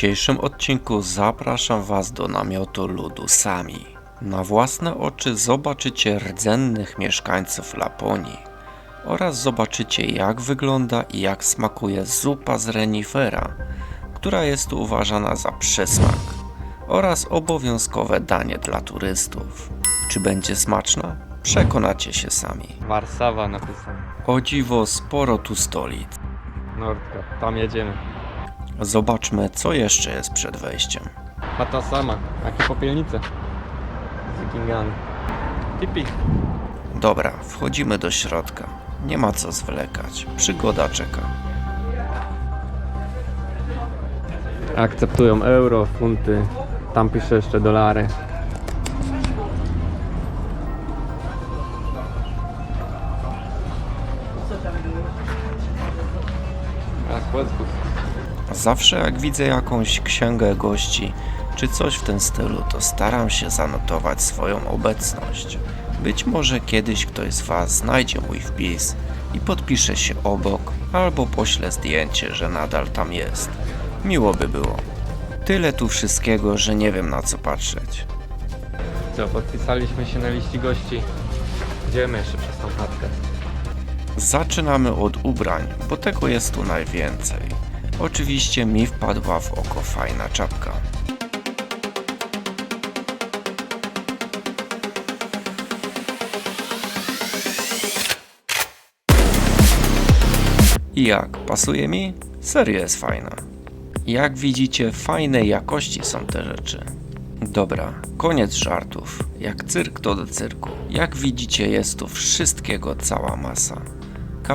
W dzisiejszym odcinku zapraszam Was do namiotu ludu Sami. Na własne oczy zobaczycie rdzennych mieszkańców Laponii oraz zobaczycie jak wygląda i jak smakuje zupa z renifera, która jest tu uważana za przysmak oraz obowiązkowe danie dla turystów. Czy będzie smaczna? Przekonacie się sami. Warszawa napisane. O dziwo sporo tu stolic. Nordka, tam jedziemy. Zobaczmy co jeszcze jest przed wejściem. A ta sama, jakie popielnice. Z wikingami. Tipi. Dobra, wchodzimy do środka. Nie ma co zwlekać. Przygoda czeka. Akceptują euro, funty. Tam pisze jeszcze dolary. A, Kłodzków. Zawsze jak widzę jakąś księgę gości czy coś w tym stylu, to staram się zanotować swoją obecność. Być może kiedyś ktoś z Was znajdzie mój wpis i podpisze się obok, albo pośle zdjęcie, że nadal tam jest. Miło by było. Tyle tu wszystkiego, że nie wiem na co patrzeć. Co, podpisaliśmy się na liści gości. Idziemy jeszcze przez tą chatkę. Zaczynamy od ubrań, bo tego jest tu najwięcej. Oczywiście mi wpadła w oko fajna czapka. I jak, pasuje mi? Serio jest fajna. Jak widzicie, fajnej jakości są te rzeczy. Dobra, koniec żartów. Jak cyrk to do cyrku. Jak widzicie, jest tu wszystkiego cała masa.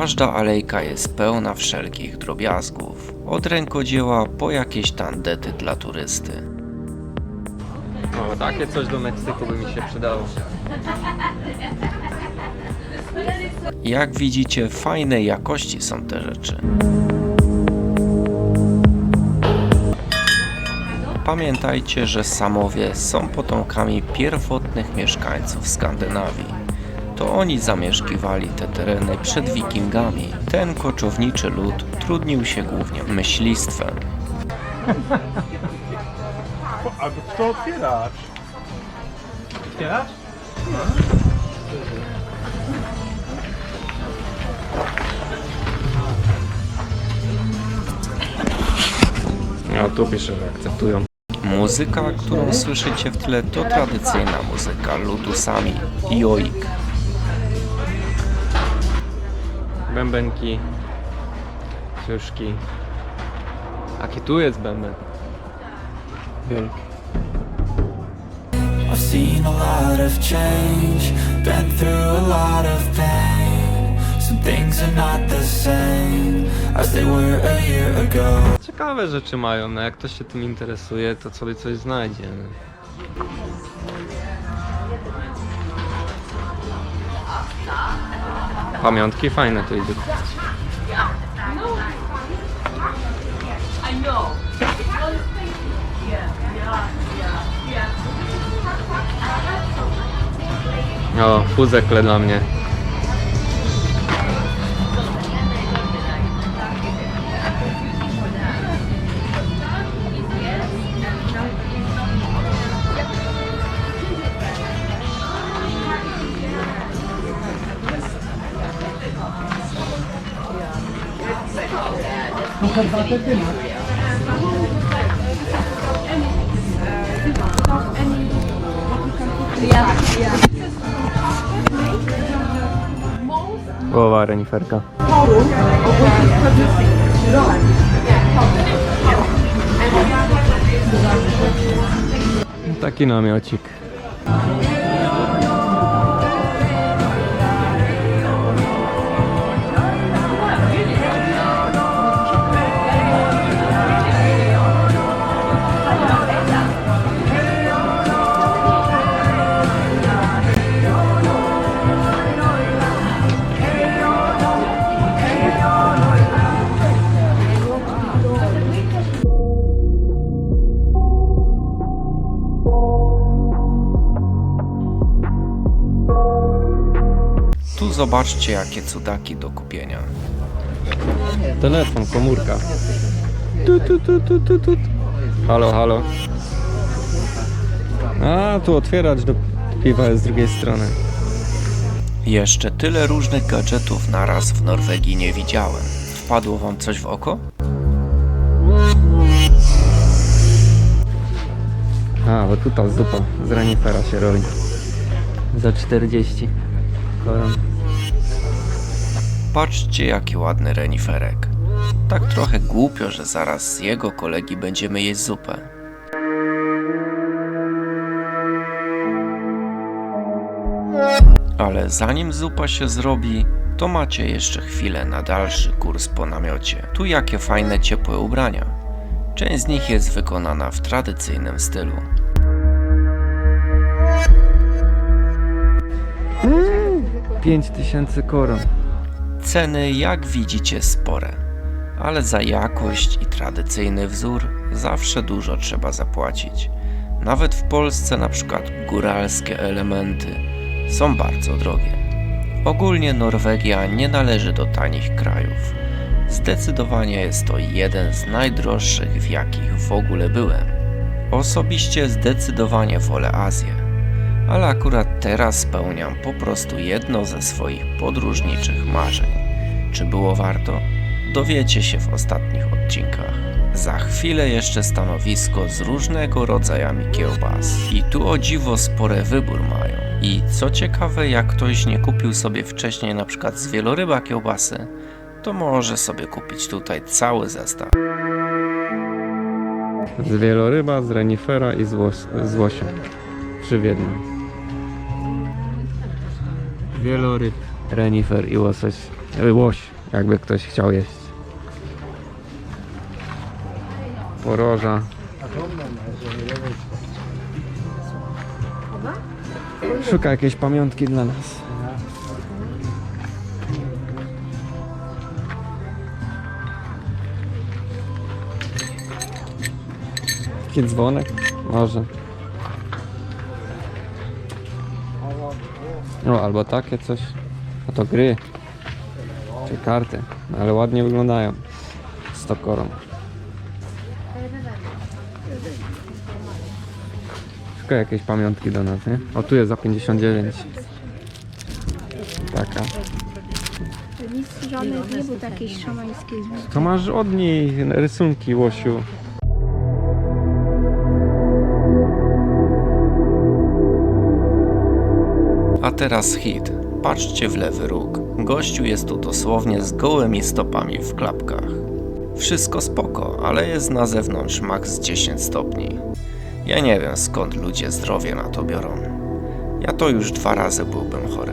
Każda alejka jest pełna wszelkich drobiazgów. Od rękodzieła po jakieś tandety dla turysty. O, takie coś do Meksyku by mi się przydało. Jak widzicie, fajnej jakości są te rzeczy. Pamiętajcie, że Samowie są potomkami pierwotnych mieszkańców Skandynawii. To oni zamieszkiwali te tereny przed Wikingami. Ten koczowniczy lud trudnił się głównie myślistwem. Albo kto otwierać? Otwierać? O, tu pisze, że akceptują. Muzyka, którą słyszycie w tle, to tradycyjna muzyka ludu Sami Joik. Bębenki. Ciuszki. Jaki tu jest bęben? Wielki. I've seen a lot of change, been through a lot of pain. Some things are not the same as they were a year ago. Ciekawe rzeczy mają, no jak ktoś się tym interesuje, to sobie coś znajdzie. No. Pamiątki fajne tu idzie. O, fuzekle dla mnie. Połowa reniferka. Taki namiocik. Zobaczcie jakie cudaki do kupienia. Telefon, komórka. Tu, tu, tu, tu, tu, tu. Halo, halo. A, tu otwieracz do piwa jest z drugiej strony. Jeszcze tyle różnych gadżetów naraz w Norwegii nie widziałem. Wpadło wam coś w oko? A, bo tu ta zupa z renifera się robi. Za 40 koron. Patrzcie jaki ładny reniferek. Tak trochę głupio, że zaraz z jego kolegi będziemy jeść zupę. Ale zanim zupa się zrobi, to macie jeszcze chwilę na dalszy kurs po namiocie. Tu jakie fajne ciepłe ubrania. Część z nich jest wykonana w tradycyjnym stylu. Pięć tysięcy koron. Ceny, jak widzicie, spore, ale za jakość i tradycyjny wzór zawsze dużo trzeba zapłacić. Nawet w Polsce, na przykład góralskie elementy są bardzo drogie. Ogólnie Norwegia nie należy do tanich krajów. Zdecydowanie jest to jeden z najdroższych, w jakich w ogóle byłem. Osobiście zdecydowanie wolę Azję ale akurat teraz spełniam po prostu jedno ze swoich podróżniczych marzeń. Czy było warto? Dowiecie się w ostatnich odcinkach. Za chwilę jeszcze stanowisko z różnego rodzajami kiełbas. I tu o dziwo spory wybór mają. I co ciekawe, jak ktoś nie kupił sobie wcześniej przykład z wieloryba kiełbasy, to może sobie kupić tutaj cały zestaw. Z wieloryba, z renifera i z, łos z łosiem. Trzy w jednym. Wieloryb, renifer i łosoś. e, Łoś, jakby ktoś chciał jeść. Poroża. Szuka jakiejś pamiątki dla nas. Taki dzwonek? Może. No, albo takie coś. A to gry. Czy karty. No, ale ładnie wyglądają. 100 koron. Szukaj jakieś pamiątki do nas, nie? O, tu jest za 59. Taka. Nic żadnych nie było takiej szamańskiej. To masz od niej rysunki, Łosiu. Teraz hit. Patrzcie w lewy róg. Gościu jest tu dosłownie z gołymi stopami w klapkach. Wszystko spoko, ale jest na zewnątrz max 10 stopni. Ja nie wiem skąd ludzie zdrowie na to biorą. Ja to już dwa razy byłbym chory.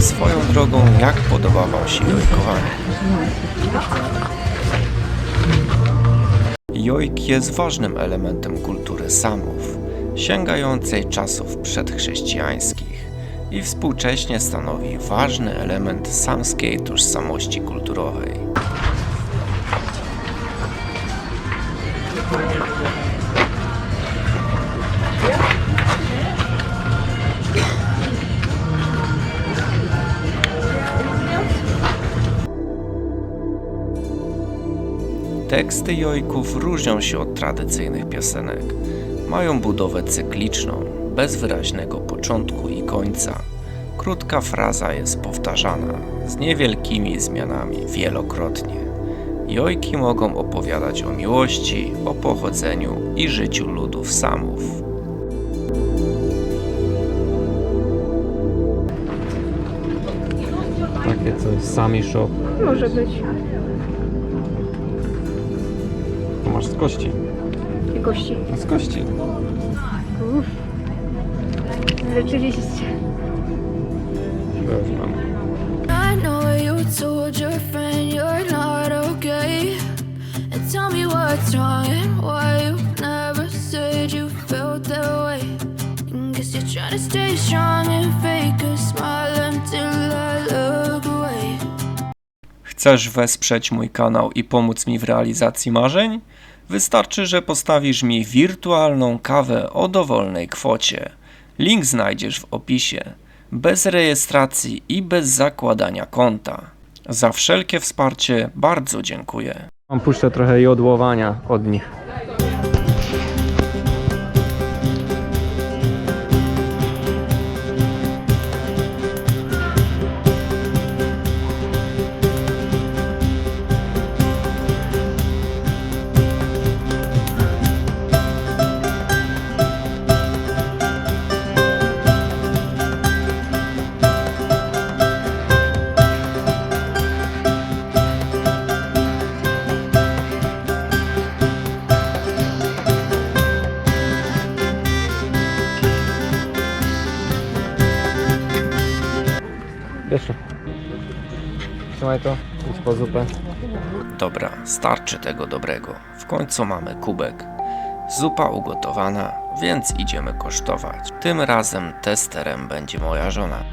Swoją drogą, jak podoba Wam się jojkowanie? Jojk jest ważnym elementem kultury Samów, sięgającej czasów przedchrześcijańskich i współcześnie stanowi ważny element samskiej tożsamości kulturowej. Teksty jojków różnią się od tradycyjnych piosenek. Mają budowę cykliczną, bez wyraźnego początku i końca. Krótka fraza jest powtarzana, z niewielkimi zmianami wielokrotnie. Jojki mogą opowiadać o miłości, o pochodzeniu i życiu ludów samów. Takie coś, sami shop. Może być. Masz z kości. Jakości. No z kości. Uff. Rzeczywiście. Dobrze mam. I know you told your friend you're not okay. And tell me what's wrong and why you never said you felt that way. And guess you're trying to stay strong and fake a smile until I away. Chcesz wesprzeć mój kanał i pomóc mi w realizacji marzeń? Wystarczy, że postawisz mi wirtualną kawę o dowolnej kwocie. Link znajdziesz w opisie. Bez rejestracji i bez zakładania konta. Za wszelkie wsparcie bardzo dziękuję. Mam puszczę trochę jodłowania od nich. Trzymaj to, idź po zupę. Dobra, starczy tego dobrego. W końcu mamy kubek. Zupa ugotowana, więc idziemy kosztować. Tym razem testerem będzie moja żona.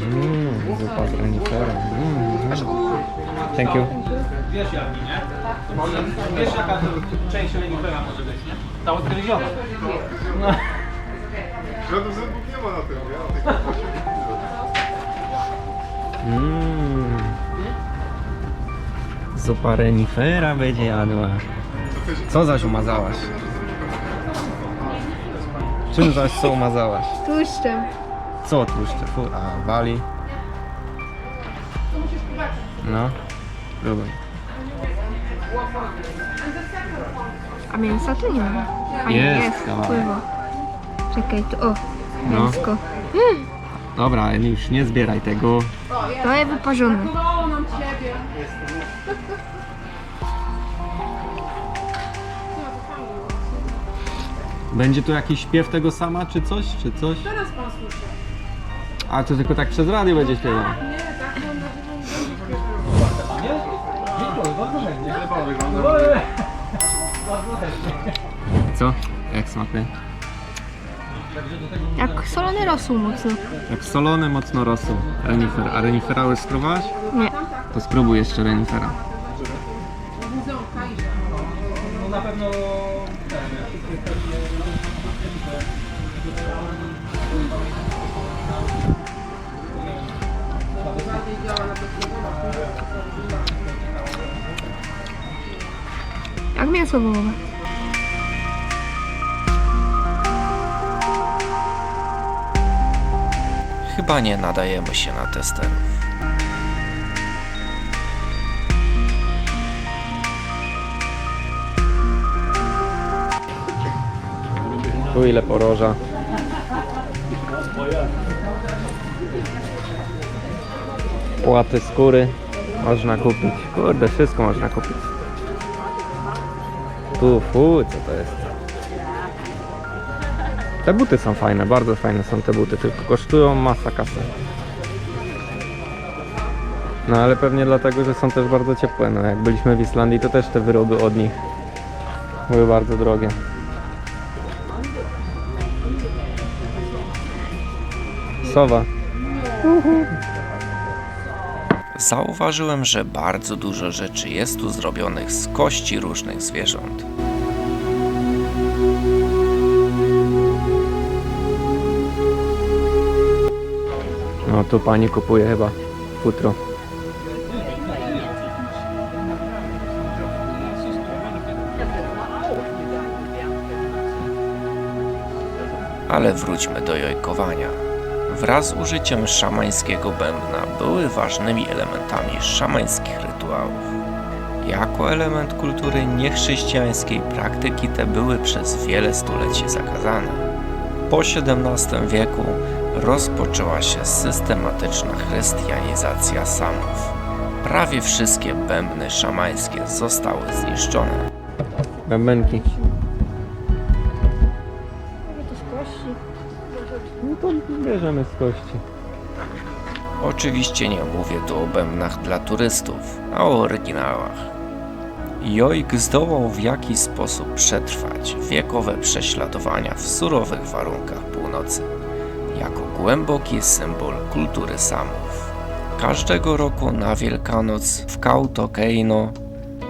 Mmm, zupa z reniferem. Mm, Thank you. Wiesz jaki, nie? Wiesz jaka to część renifera może być, nie? Ta odgryziona. Żadnych zębów nie ma na tym, nie? Na tych Mmm. Zupa renifera będzie jadła. Co zaś umazałaś? Czym zaś co umazałaś? Tłuszczem. Co tłuszcze? Fu, a wali. No, próbuj. A mięsa tu nie ma. A nie, Jest jest, kawałek. pływa. Czekaj, tu o, No. mięsko. Dobra, już nie zbieraj tego. To jest wyparzone. Będzie tu jakiś śpiew tego sama, czy coś, czy coś? Teraz pan słyszy. A to tylko tak przez radio będzie śpiewał. Co? Jak smakuje? Jak solony rosół mocno. Jak solony, mocno rosół. Renifer. A renifera już spróbowałaś? Nie. To spróbuj jeszcze renifera. Na pewno Jak mięso wołowe. Chyba nie nadajemy się na testerów. Tu ile poroża. Płaty skóry można kupić. Kurde, wszystko można kupić. Tu, fu, co to jest? Te buty są fajne, bardzo fajne są te buty, tylko kosztują masa kasy. No ale pewnie dlatego, że są też bardzo ciepłe. No jak byliśmy w Islandii, to też te wyroby od nich były bardzo drogie. Sowa. Zauważyłem, że bardzo dużo rzeczy jest tu zrobionych z kości różnych zwierząt. Tu pani kupuje chyba futro. Ale wróćmy do jojkowania. Wraz z użyciem szamańskiego bębna były ważnymi elementami szamańskich rytuałów. Jako element kultury niechrześcijańskiej praktyki te były przez wiele stuleci zakazane. Po XVII wieku rozpoczęła się systematyczna chrystianizacja Samów. Prawie wszystkie bębny szamańskie zostały zniszczone. Bębenki. No to bierzemy z kości. Oczywiście nie mówię tu o bębnach dla turystów, a o oryginałach. Jojk zdołał w jakiś sposób przetrwać wiekowe prześladowania w surowych warunkach północy, jako głęboki symbol kultury Samów. Każdego roku na Wielkanoc w Kautokeino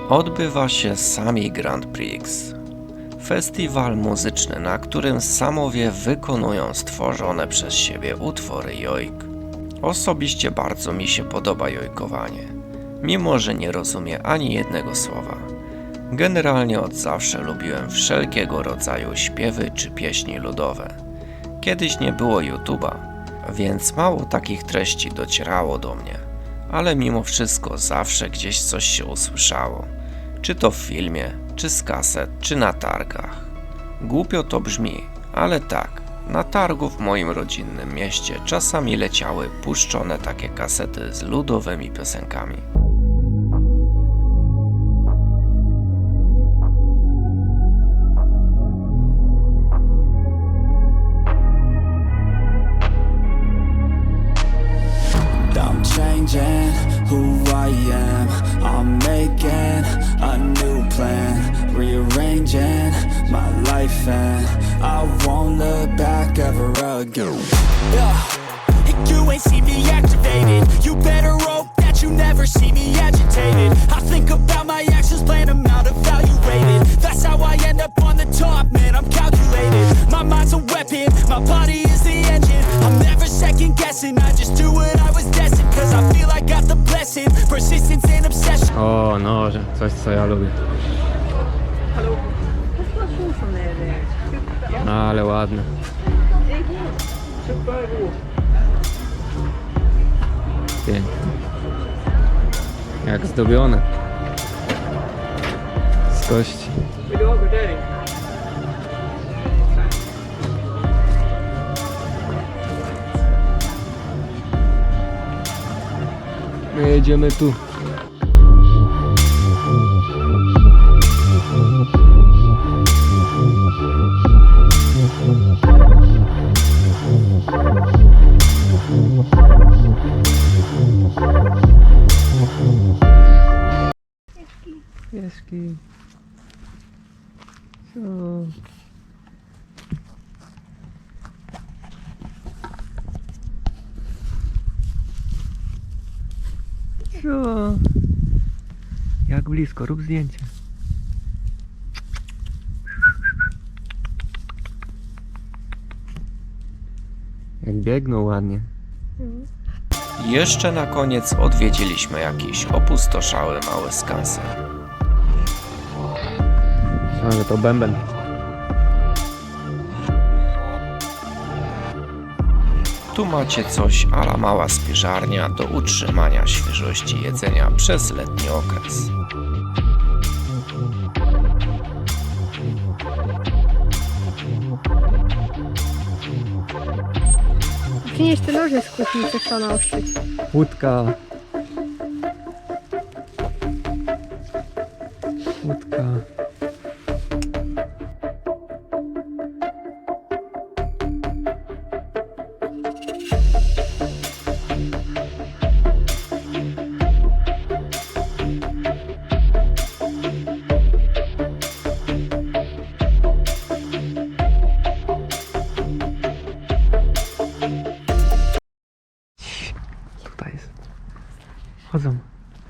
odbywa się Sami Grand Prix. Festiwal muzyczny, na którym samowie wykonują stworzone przez siebie utwory jojk. Osobiście bardzo mi się podoba jojkowanie, mimo że nie rozumiem ani jednego słowa. Generalnie od zawsze lubiłem wszelkiego rodzaju śpiewy czy pieśni ludowe. Kiedyś nie było YouTube'a, więc mało takich treści docierało do mnie, ale mimo wszystko zawsze gdzieś coś się usłyszało. Czy to w filmie, czy z kaset, czy na targach. Głupio to brzmi, ale tak, na targu w moim rodzinnym mieście czasami leciały puszczone takie kasety z ludowymi piosenkami. Coś co ja lubię. Ale ładne. Pięknie. Jak zdobione. Z kości. My jedziemy tu. Pieski. Co? Co? Jak blisko, rób zdjęcie. Jak biegną ładnie. Jeszcze na koniec odwiedziliśmy jakiś opustoszały mały skansen. Ale to bęben. Tu macie coś ala mała spiżarnia do utrzymania świeżości jedzenia przez letni okres. Przynieś te noże z kuchni, co trzeba naostrzyć. Łódka.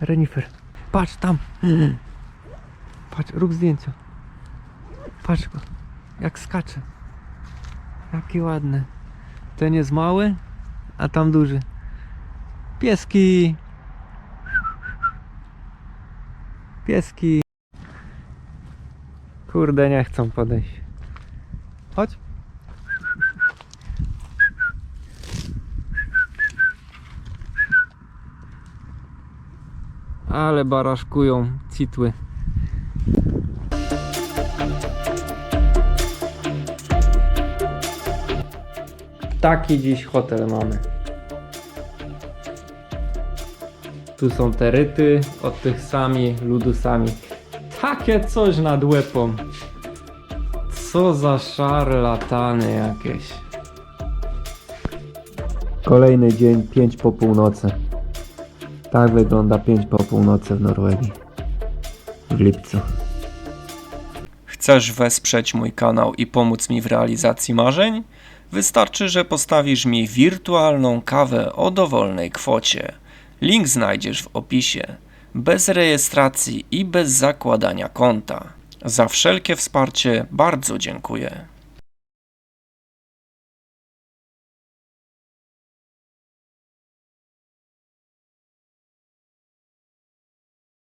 Renifer. Patrz tam. Patrz, rób zdjęcia. Patrz go. Jak skacze. Jaki ładny. Ten jest mały, a tam duży. Pieski. Pieski. Kurde, nie chcą podejść. Chodź. Ale baraszkują citły. Taki dziś hotel mamy. Tu są te ryty od tych sami ludusami. Takie coś nad łepą. Co za szarlatany jakieś. Kolejny dzień, 5 po północy. Tak wygląda 5 po północy w Norwegii. W lipcu. Chcesz wesprzeć mój kanał i pomóc mi w realizacji marzeń? Wystarczy, że postawisz mi wirtualną kawę o dowolnej kwocie. Link znajdziesz w opisie. Bez rejestracji i bez zakładania konta. Za wszelkie wsparcie bardzo dziękuję.